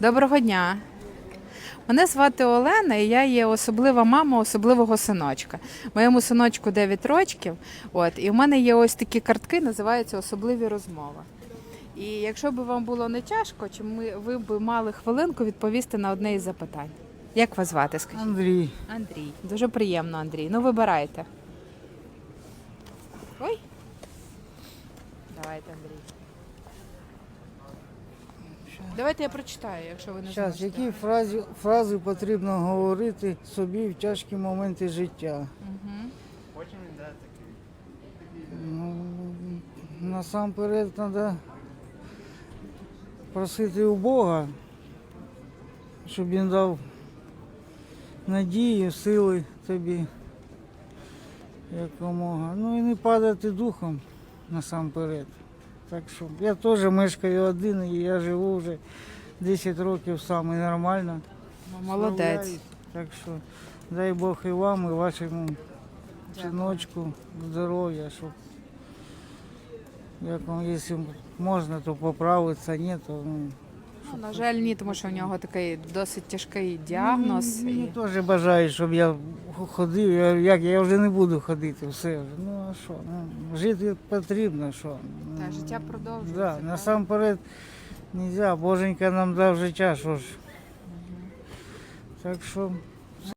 Доброго дня. Мене звати Олена, і я є особлива мама особливого синочка. Моєму синочку 9 років. От, і в мене є ось такі картки, називаються особливі розмови. І якщо б вам було не тяжко, чи ми, ви б мали хвилинку відповісти на одне із запитань. Як вас звати? Скажіть? Андрій, Андрій. Дуже приємно, Андрій. Ну, вибирайте. Ой. Давайте, Андрій. Давайте я прочитаю, якщо ви не зараз зможете. які фрази, фрази потрібно говорити собі в тяжкі моменти життя? Мгм. Ну, насамперед треба просити у Бога, щоб він дав надію, сили тобі якомога. Ну і не падати духом насамперед. Так що я теж мешкаю один і я живу вже 10 років сам і нормально. Ну, Молодець. Так що дай Бог і вам, і вашому синочку здоров'я, щоб як вам, якщо можна, то поправитися, ні, то ну, Ну, на жаль, ні, тому що у нього такий досить тяжкий діагноз. Мені, і... теж бажаю, щоб я ходив. Я, як я вже не буду ходити, все вже. Ну а що? Ну, жити потрібно, що. Та, життя продовжується, Да, так? насамперед не можна, Боженька нам дав життя, що ж. Так що